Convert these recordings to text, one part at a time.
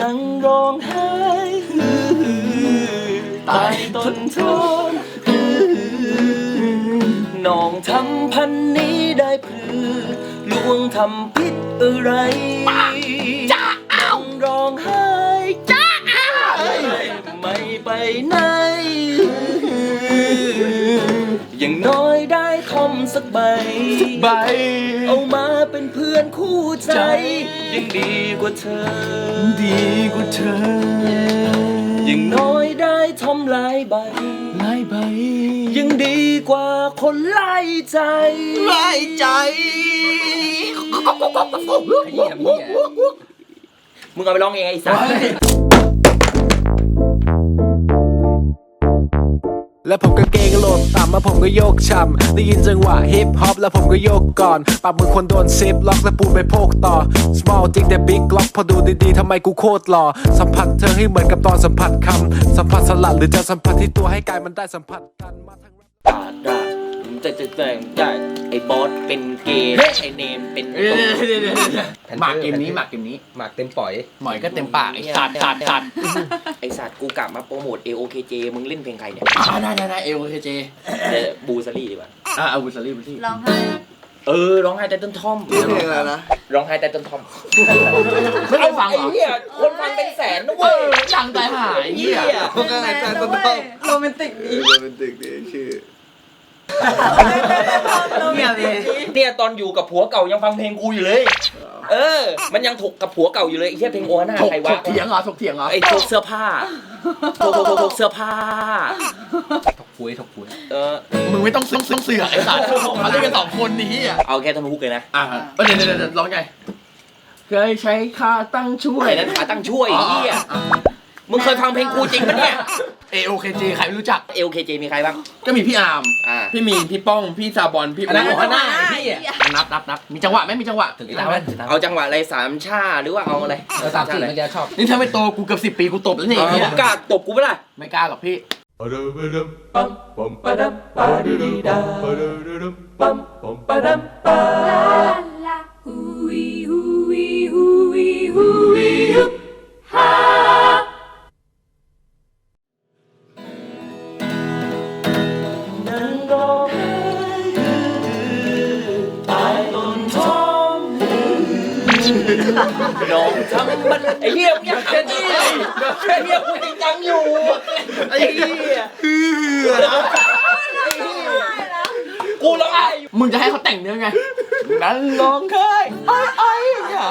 นั่งร้องไห้ตายต้นทนน้องทำพันนี้ได้เพื่อลวงทำผิดอะไรจ้าอ้าวร้องไห้จ้าอ้าวไม่ไปไหน อย่างน้อยได้ทอมสักใบ ใบ เอามาเป็นเพื่อนคู่ใจยังดีกว่าเธอ ดีกว่าเธอยังน้อยได้ทอมหลายใบไล่ใบยังดีกว่าคนไล่ใจไล่ใจมึงเอาไปร้องเองไอ้สัส แล้วผมก็เกงโหลดต่ำแล้วผมก็โยกช้ำได้ยินจังหวะฮิปฮอปแล้วผมก็โยกก่อนปรับมือคนโดนซิปล็อกและปูนไปโพกต่อ small จริงแต่ big ล็อกพอดูดีๆทำไมกูโคตรหล่อสัมผัสเธอให้เหมือนกับตอนสัมผัสคำสัมผัสสลัดหรือจะสัมผัสที่ตัวให้กายมันได้สัมผัสกันมาทั้ง ดาดาจะจะแต่งได้ไอ้บอสเป็นเกย์ไอ้เนมเป็นเดี๋ยวเดี๋ยวเดี๋ยวเดี๋ยวหมากเกมนี้หมากเกมนี้หมากเต็มปล่อย หมอยก็เต็มปากไอ้สัตว์สัตว์สัตว์ไอ้สัตว์กูกลับมาโปรโมท AOKJ มึงเล่นเพลงใครเนี่ยอ่าได้ได้ได้เอลเคเจเดี๋ยวบูซารี่ดีกว่าอ่าเอาบุษรีบุษรีร้องไห้เออร้องไห้แต่ต้นทอมเพลงอะไรนะร้องไห้แต่ต้นทอมไม่ได้ฟังเหรอไอ้เหี้ยคนฟังเป็นแสนนะเว้ยดังใจหายเหี้ย พวกอะไรใจต้นต้นโรแมนติกดี โรแมนติกดีชื่อ เนี่ยเนี่ยตอนอยู่กับผัวเก่ายังฟังเพลงกูอยู่เลย เออ มันยังถกกับผัวเก่าอยู่เลยไอ้เหี้ยเพลงโอฮาน่าถกใครถวะกเถียงเหรอถกเถียงเหรอไอ้ถกเสื้อผ้าถกถกถกถกเสื้อผ้า ถกคุยถกคุยเออมึงไม่ต้องต้องต้องเสือกไอ้สัตว์เขาเล่นกันสองคนนี่อะเอาแค่ท่อนฮุกเลยนะอ่าเดี๋ยวเดี๋ยวเดี๋ยวร้องไงเคยใช้ค่าตั้งช่วยไอ้นั้นขาตั้งช่วยไอ้เหี้ย มึงเคยฟังเพลงกูจริงปะเนี่ยเอโอเคเจใครไม่รู้จัก AOKJ มีใครบ้าง ก็มีพี่อาร์มอ่า พี่มีนพี่ป้อง พี่ซาบอลพี่อันนั้นโอ้โอฮาน่าพี่อะนับนับนับมีจังหวะไหมมีจังหวะถึงได้ไหมเอาจังหวะอะไรสามชาหรือว่าเอาอะไรสามสี่เมื่อกี้ชอบ นี่ถ้าไม่โตกูเกือบสิบปีกูตบแล้วนี่เออไอ้เหี้ยมึงกล้าตบกูปะล่ะไม่กล้าหรอกพี่นั่ น้องทำมันไอ้เหี้ยมึงยากจะนี่ไอ้เหี้ยกูจริงจังอยู่ไอ้เหี้ยกูร้องไห้อยู่มึงจะให้เขาแต่งเนื้อไงนั่นร้องไห้ไอ้ไอ้เนี่ย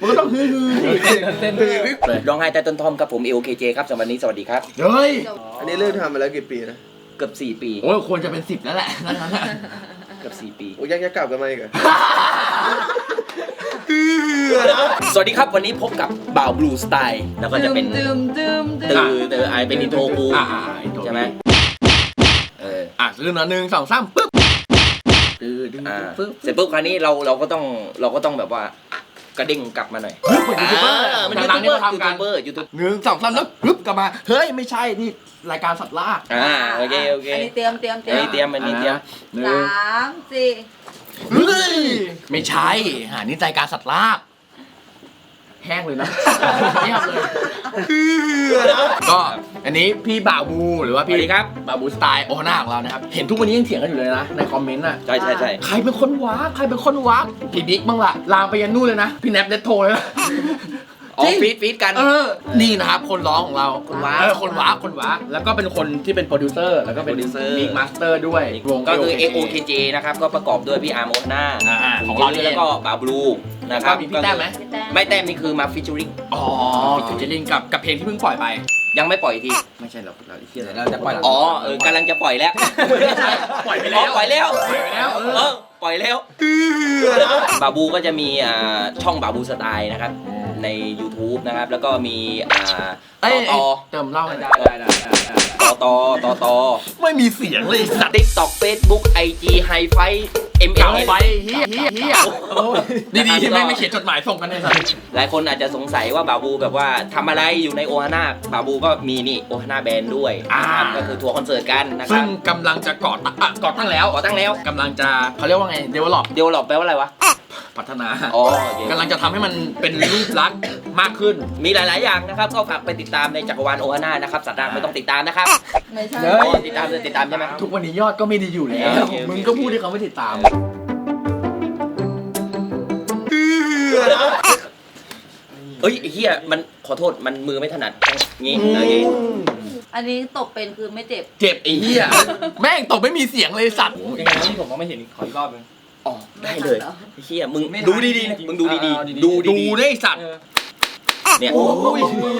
มึงก็ต้องฮือฮือสิร้องไห้แต่ต้นทอมกับผม AOKJ ครับสำหรับวันนี้สวัสดีครับ เฮ้ย อันนี้เริ่มทำมาแล้วกี่ปีนะ เกือบ4 ปี โอ้ยควรจะเป็นสิบแล้วแหละนั่นนั่นเกือบ4 ปี โอ้ยังจะกลับกันมาอีกเหรอ สวัสดีครับวันนี้พบกับบ่าวบลูสไตล์แล้วก็จะเป็นดื่มดื่มตืดื่มอเตอไอเป็นอินโทรกูอ่าอ่าอินโทรใช่ไหมเอออะซื้อหน่อยหนึ่งสองสามปึ๊บดื้อดื้ออ่าปึ๊บเสร็จปุ๊บคราวนี้เราเราก็ต้องเราก็ต้องแบบว่ากระเด้งกลับมาหน่อยปึ๊บเหมือนยูทูบเบอร์อ่ามันหยูลัทูงบๆเบนี่อร์เขายูทำกัทูนบเบอร์ยูทูบหนึ่งสองสามแล้วปึ๊บกลับมาเฮ้ยไม่ใช่นี่รายการสัตว์ล่าอ่าโอเคโอเคอันนี้เตรียมเตรียมเตรีอันยมนี้เตรียมอันนี้เตรียมหนึ่งสามสี่ เฮ้ยไม่ใช่หานี่รายการสัตว์ล่าแห้งเลยนะเงียบเลยก็อันนี้พี่บ่าวบูหรือว่าสพี่วัสดีครับบาบูสไตล์โอฮาน่าของเรานะครับ เห็นทุกวันนี้ยังเถียงกันอยู่เลยนะ ในคอมเมนต์อะ ใช่ใช่ใช่ใครเป็นคนวะใครเป็นคนวะพี่บิ๊กบ้างล่ะ ลามไปยันนู่นเลยนะ พี่แนบเดทโทรเลยนะ อ๋อจริง ฟีดฟีดกัน เออ นี่นะครับ คนร้องของเราคนว้า เออคนว้าคนว้าแล้วก็เป็นคนที่เป็นโปรดิวเซอร์ แล้วก็เป็นโปรดิวเซอร์ มิกมาสเตอร์ด้วยวง ก็คือ AOKJ AOKJ นะครับ ก็ประกอบด้วยพี่อาร์มโอฮาน่าอ่าๆของเรานี่ แล้วก็บ่าวบลูนะคก็รับมีพี่แต้มไหมพี่แต้มไม่แต้มนี่คือมาฟิชเชอริงอ๋อฟิชเจอริงกับกับเพลงที่เพิ่งปล่อยไป ยังไม่ปล่อยที ไม่ใช่เราเราเฮียเดี๋ยวเราจะปล่อยอ๋อเออกำลังจะปล่อยแล้วปล่อยไปแล้วปล่อยแล้วปล่อยไปแล้วเออ เออปล่อยแล้วบาบูก็จะมีอ่าช่องบาบูสไตล์นะครับ ใน YouTube นะครับ แล้วก็มีอ่าเอ้ยต่อเติมเหล่าให้ได้ต่อต่อต่อต่อไม่มีเสียงเลยไอ้สัตว์ ติ๊กต็อกเฟซบุ๊กไอจีไฮไฟ เอ็มเอเก่าลไปเฮียเฮียเฮียดีๆที่ไม่ไม่เขียนจดหมายส่งกันเลยสัตว์หลายคนอาจจะสงสัยว่าบาบูแบบว่าทำอะไรอยู่ในโอฮาน่าบาบูก็มีนี่โอฮาน่าแบนด์ด้วยนะครับก็คือทัวร์คอนเสิร์ตกันนะคซึ่รังบกำลังจะก่อตั้งอะก่อตั้งแล้วก่อตั้งแล้วกำลังจะเขาเรียกว่าไง develop เดียวหลอกแปลว่าอะไรวะพัฒนาอ๋อโอเค กำลังจะทำให้มันเป็นรูปลักษณ์มากขึ้น มีหลาย ๆ อย่างนะครับ ก็ฝากไปติดตามในจักรวาลโอฮาน่านะครับ สัตว์ด่างไม่ต้องติดตามนะครับไม่ใช่โอ้ติดตามเลยติดตามใช่ไหม ทุกวันนี้ยอดก็ไม่ดีอยู่แล้ว โอเคโอเค มึงก็พูดให้เขาไม่ติดตามเอ้ยไอ้เหี้ยมันขอโทษมันมือไม่ถนัดงี้โอเคอันนี้ตกเป็นคือไม่เจ็บ เจ็บไอ้เหี้ยแม่งตกไม่มีเสียงเลยสัตว์ยังไงนะที่ผมก็ไม่เห็นขออีกรอบนึงอ๋อได้เลยไม่ทันเหรอไอ้เหี้ยมึงไม่ทันดูดีๆนะมึงดูดีเอาดีๆๆดูดูดีได้ไอ้สัตว์ๆ เนี่ย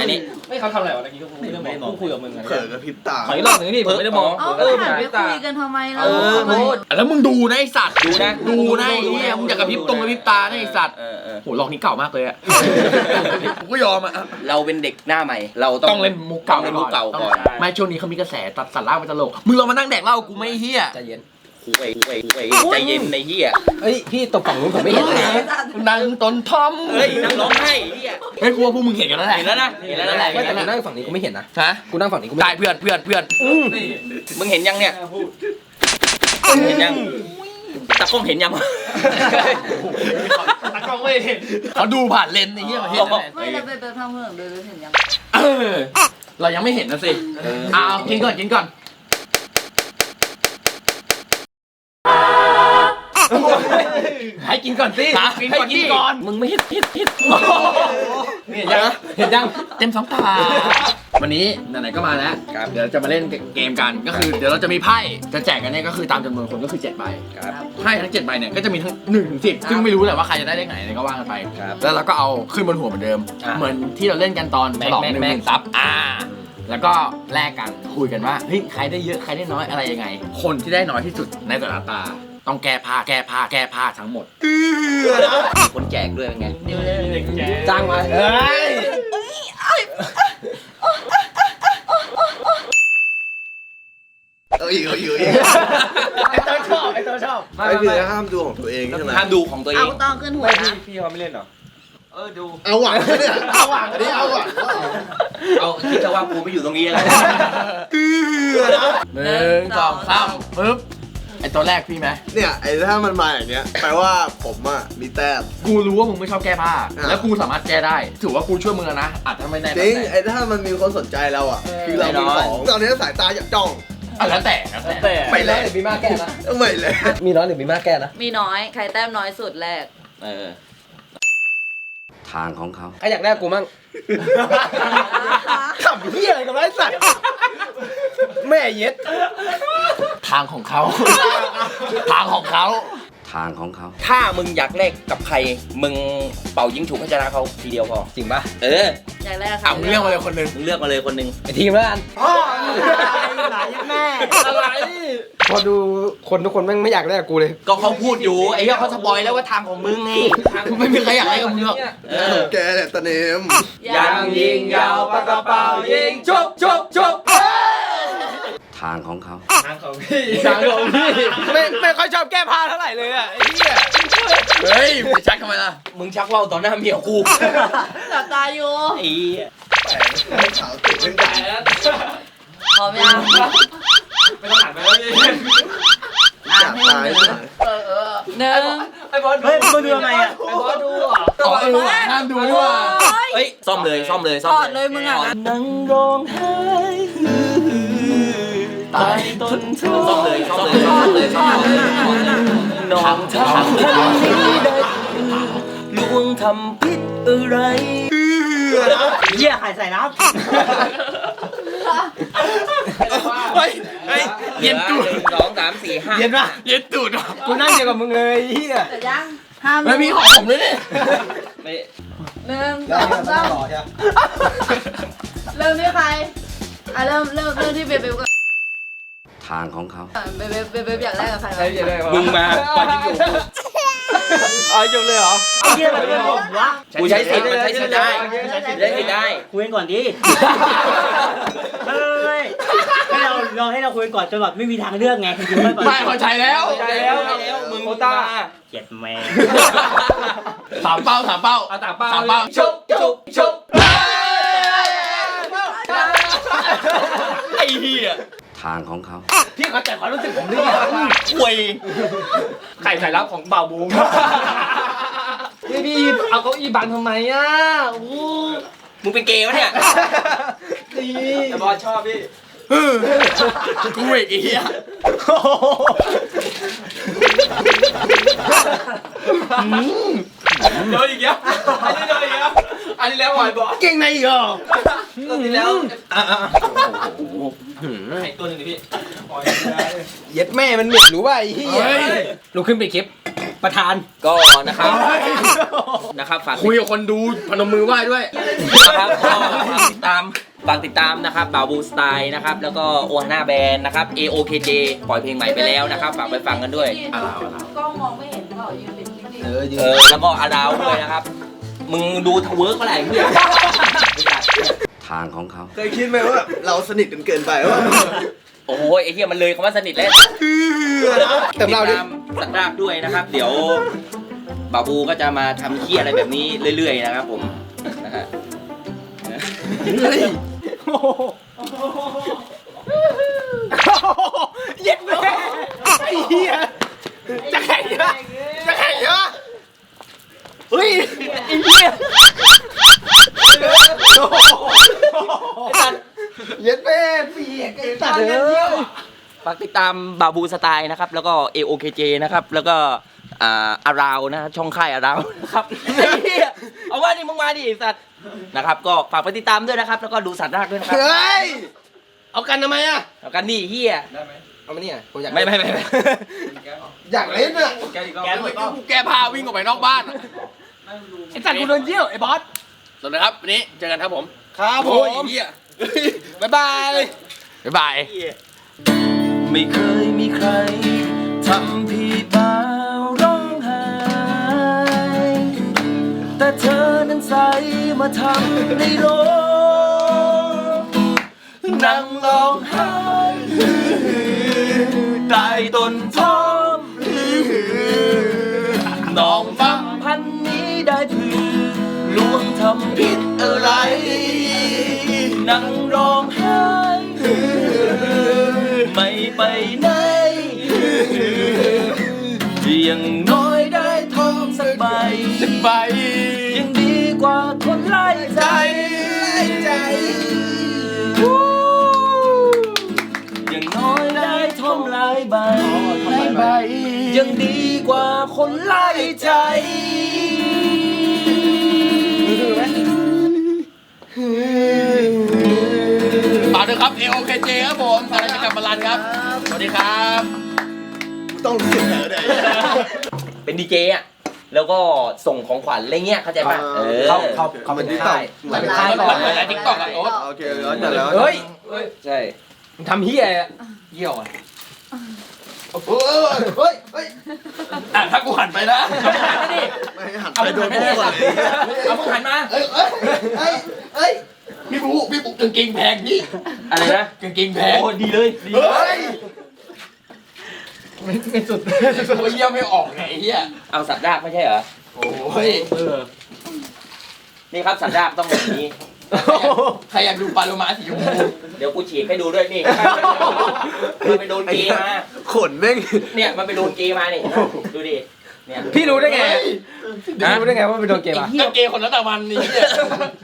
อันนี้ไม่เขาทำอะไรวะเมื่อกี้ก็ไม่ได้มองคุยกับมึงอะเขินกับพริบตาขออีกรอบหนึ่งพี่ผมไม่ได้มองเอ้าเออหันไปไม่ตาคุยกันทำไมเราเออทำไมแล้วมึงดูนะไอ้สัตว์ดูนะดูนะไอ้เหี้ยมึงอยากกระพริบตรงกระพริบตานะไอ้สัตว์เออเออโหลอกนี้เก่ามากเลยอะกูก็ยอมอะเราเป็นเด็กหน้าใหม่ เราต้องต้องเล่นมุกเก่าต้องเล่นมุกเก่าก่อนต้องไม่ช่วงนี้เขามีกระแสตัดสัตว์ล่างเป็นตลกมึงลองมานั่งแดกเหล้ากูไม่เฮียใจเย็น คุยคุยคุยใจเย็นในเหี้ยเฮ้ยพี่ตกฝั่งนู้นผมไม่เห็นเลยนั่งตนทอมเฮ้ยนั่งร้องไห้ไอ้เหี้ยเฮ้ยกูว่าพวกมึงเห็นกันแล้วแหละเห็นแล้วนะเห็นแล้วนะไม่แต่กูนั่งฝั่งนี้กูไม่เห็นนะฮะกูนั่งฝั่งนี้กูไม่ได้เพื่อนเพื่อนเพื่อนมึงเห็นยังเนี่ยเห็นยังตากล้องเห็นยังวะตากล้องไม่เห็นเขาดูผ่านเลนส์ไอ้เหี้ยเขาเห็นแล้วแหละไม่เราไปไปทำเพื่อนเดินเห็นยังเออเรายังไม่เห็นนะสิเอากินก่อนกินก่อน ให้กินก่อนสิให้กินก่อน มึงไม่เห็นเห็นเห็นเห็นยังเห็นยังเต็มสองตาวันนี้ไหนๆก็มาแล้วครับเดี๋ยวจะมาเล่นเกมกันก็คือ เดี๋ยวเราจะมีไพ่จะแจกกันเนี่ยก็คือตามจำนวนคนก็คือ7ใบครับไพ่ทั้ง7ใบเนี่ยก็จะมีทั้ง1ถึง10ซึ่งไม่รู้แหละว่าใครจะได้เลขไหนเนี่ยก็ว่ากันไปครับแล้วเราก็เอาขึ้นบนหัวเหมือนเดิมอ่าเหมือนที่เราเล่นกันตอนฉลองแม็กหนึ่งแม็หกมื่นซับอ่าแล้วก็แลกกันคุยกันว่าเฮ้ยใครได้เยอะใครได้น้อยอะไรยังไง คนที่ได้น้อยที่สุดในแต่ละตา ต้องแก้ผ้าแก้ผ้าแก้ผ้าทั้งหมดมีคนแจกด้วยเป็นไงจ้างมาเฮ้ยเอ้ยเอ้ยเอ้ยไอ้ตัวชอบไอ้ตัวชอบไอ้คือห้ามดูของตัวเองใช่ไหมห้ามดูของตัวเอเอาง ต้องขึ้นหัวนะพี่เขาไม่เล่นหรอ เอาหวังเนี่ยเอาหวังอันนี้เอาหวังเอาคิดซะว่ากูไม่อยู่ตรงนี้แล้วหนึ่งสองสามปึ๊บไอ ตัวแรกพี่ไหมเนี่ยไอ้ถ้ามันมาอย่างเงี้ยแปลว่าผมอะมีแต้ม กูรู้ว่ามึงไม่ชอบแก้ผ้า อ่าแล้วกูสามารถแก้ได้ ถือว่ากูช่วยมึงแล้วนะอาจจะไม่ได้จริงแล้วแต่ ไอ้ถ้ามันมีคนสนใจเราอะ คือเรามีของตอนนี้สายตาอยากจ้องอะแล้วแต่แล้วแต่ไปเลยมีมากแก้นะไม่เลย มีน้อยหรือมีมากแก้นะมีน้อยใครแต้มน้อยสุดแรก เออทางของเขา ใครอยากได้กูมั่งขำเหี้ยอะไรกับไอ้สัตว์แม่เย็ดทางของเขา ทางของเขา ทางของเขา ถ้ามึงอยากแลกกับใคร มึงเป่ายิงถูกให้ชนะเขาทีเดียวพอ จริงปะเอออยากแรกอะมึงเลือกมาเลยคนหนึ่งมึงเลือกมาเลยคนหนึ่งไอทีมแล้วกันอะไร พอดูคนทุกคนแม่งไม่อยากได้กับกูเลย ก็เขาพูดอยู่ไอ้เหี้ยเขาสปอยแล้วว่าทางของมึงไงไม่มีใครอยากให้กับมึงหรอกเออ แกเนี่ยตะเนม ยังยิงยาวปากกระเป๋ายิงชุบชุบชุบทางของเขาทางของพี่ไม่ไม่ค่อยชอบแก้ผ้าเท่าไหร่เลยอะไอ้เหี้ยเฮ้ยไปชักทำไมล่ะ มึงชักว่าวต่อหน้าเมียกูหลับตาอยู่ไอ้เหี้ยขาวติดเป็นไก่พร้อมยังไม่ต้องหันไปแล้วพี่อะอยากให้ตายมึงใช่ไหมหนึ่งไอ้บอลดูเฮ้ยมึงดูทำไมอะไอ้บอลดูอะอ๋อเออว่ะห้ามดูนี่ว่ะเฮ้ยซ่อมเลยซ่อมเลยซ่อมถอดเลยมึงอะนั่งร้องไห้ ตายต้นทุซ่อมเลยซ่อมเลยซ่อมเลยซ่อมเลยน้องทำทำนี้ได้ลวงทำผิดอะไรเหี้ยไข่ใส่น้เฮ้ยเฮ้ยเย็นตูดสองสามสี่ห้าเย็นป่ะเย็นตูดอะกูนั่งเดียวกับมึงเลยเหี้ยแต่ยังห้ามไม่มีหอยผมด้วยนี่ไม่หนึ่งสองสามเริ่มที่ใครอะเริ่มเริ่มเริ่มที่เบลเบลก่อน ทางของเขาเบเบเบเบอยากแรกกับใครวะไอ้เหี้ยได้ปะมึงมาปล่อยที่อยู่เอาจบเลยเหรอำไอ้เหี้ยมันเป็นผมวะกูใช้สิทธิ์มันใช้สิทธิ์ได้ใช้สิทธิ์ได้คุยกันก่อนดิเฮ้ยให้เราเราให้เราคุยกันก่อนจนแบบไม่มีทางเลือกไงคือไม่ไม่พอใจแล้วใช่แล้วใช่แล้วมึงโคต้าเจ็ดแม่สามเป้าสามเป้าเอาต่างเป้าสามเป้าชุบชุบชุบไอ้เหี้ย ทางของเขา พี่เข้าใจความรู้สึกผมด้วยเนี่ยคุยไข่ใส่รับของบ่าวบูมพี่พี่เอาเก้าอี้บังทำไมอะโอ้โหมึงเป็นเกย์วะเนี่ยแต่บอลชอบพี่กูอีกไอ้เหี้ยโดนอีกแล้วอันนี้โดนอีกแล้วอันนี้แล้วหอยบอลเก่งในอีกเหรอตอนนี้แล้ว ไอ้ตัวหนึงดิพี่เย็ดแม่มันเหม็นรู้ป่ะไอ้เหี้ยลุกขึ้นไปคลิปประธานก็นะครับนะครับฝากคุยกับคนดูพนมมือไหว้ด้วยนะครับก็ฝากติดตามฝากติดตามนะครับบ่าวบูสไตล์นะครับแล้วก็โอฮาน่าแบนนะครับ AOKJ ปล่อยเพลงใหม่ไปแล้วนะครับ ฝากไปฟังกันด้วย กล้องมองไม่เห็นเปล่ายืนเป็นคลิปดิเออยืนเออ แล้วก็อาดาวด้วยนะครับ มึงดูทเวิร์กเมื่อไหร่เพื่อน ทางของเขา เคยคิดไหมว่าเราสนิทกันเกินไปว่า โอ้โหไอ้เหี้ยมันเลยคำว่าสนิทแล้วเติมเราดิ ติดตามสัตว์รากด้วยนะครับ เดี๋ยวบาบูก็จะมาทำเคี้ยอะไรแบบนี้เรื่อยๆนะครับผมนะฮะเย็ดแม่ไอ้เหี้ยจะแข่งเหรอจะแข่งเหรอเฮ้ยไอ้เหี้ย เย็ดแม่เปียกไอ้สัตว์เอ้ยฝากติดตามบาบูสไตล์นะครับ แล้วก็ AOKJ นะครับ แล้วก็อ่าอาราวนะ ช่องค่ายอาราวนะครับไอ้เหี้ยเอาว่านี่มึงมาดิไอ้สัตว์นะครับ ก็ฝากไปติดตามด้วยนะครับ แล้วก็ดูสัตว์รากด้วยนะครับ เฮ้ย เอากันทำไมอะแล้วกันนี่เฮียเอามาเนี่ยผมอยากไม่ไม่ไม่ไม่อยากเล่นอะแกด้วยกูแก้ผ้าวิ่งออกไปนอกบ้านไอ้สัตว์กูโดนเยี่ยวไอ้บอสสวัสดีครับวันนี้เจอกันครับผม ครับผโอ้ยมเหี้ย บ๊ายบายบ๊ายบาย ไม่เคยมีใครทำพี่บ่าวร้องไห้แต่เธอนั้นใสมาทำในโลกนั่งร้องไห้ ไม่ไปไหนยังน้อยได้ทองสักใบสักใบยังดีกว่าคนไล่ใจใจยังน้อยได้ทองหลายใบ ยังดีกว่าคนไล่ใจฝากด้วยครับ AOKJ ครับผมสารจักรบาลันครับสวัส ดีครับต้องรู้สึกเหรอเนี่ยเป็นดีเจอะแล้วก็ส่งของขวัญอะไรเงี้ยเข้าใจป่ะเออเขาเขาเขาเป็นที่ต่อเหมือนค่ายก่อนเหมือนใน TikTok อะโอ๊ตโอเคแล้วแต่แล้วเฮ้ยใช่มึงทำเฮียอะเยี่ยวอะเฮ้ยเฮ้ยเฮ้ยอะถ้ากูหันไปนะไม่หันไปโดนกูก่อนเอามึงหันมาเฮ้ยเฮ้ยเฮ้ยเฮ้ยพี่บุ๊พี่บุ๊กางเกงแพงพี่อะไรนะกางเกงแพงโอ้ดีเลยดีเฮ้ย ตัวเยี่ยวไม่ออกไงไอ้เฮียเอาสัตว์รากไม่ใช่เหรอ โอ้ยนี่ครับสัตว์รากต้องแบบนี้ ใครอยากดูปลาโลมาสีชมพูเดี๋ยวกูฉีกให้ดูด้วยนี่มันไปโดนเกย์มา ขนแม่ง เนี่ยมันไปโดนเกย์มานี่ดูดิ เนี่ย พี่รู้ได้ไงรู้ได้ไงว่าเป็นโดนเกมไอ้อะเหี้ยเกย์คนละตะวันนี่เหี้ย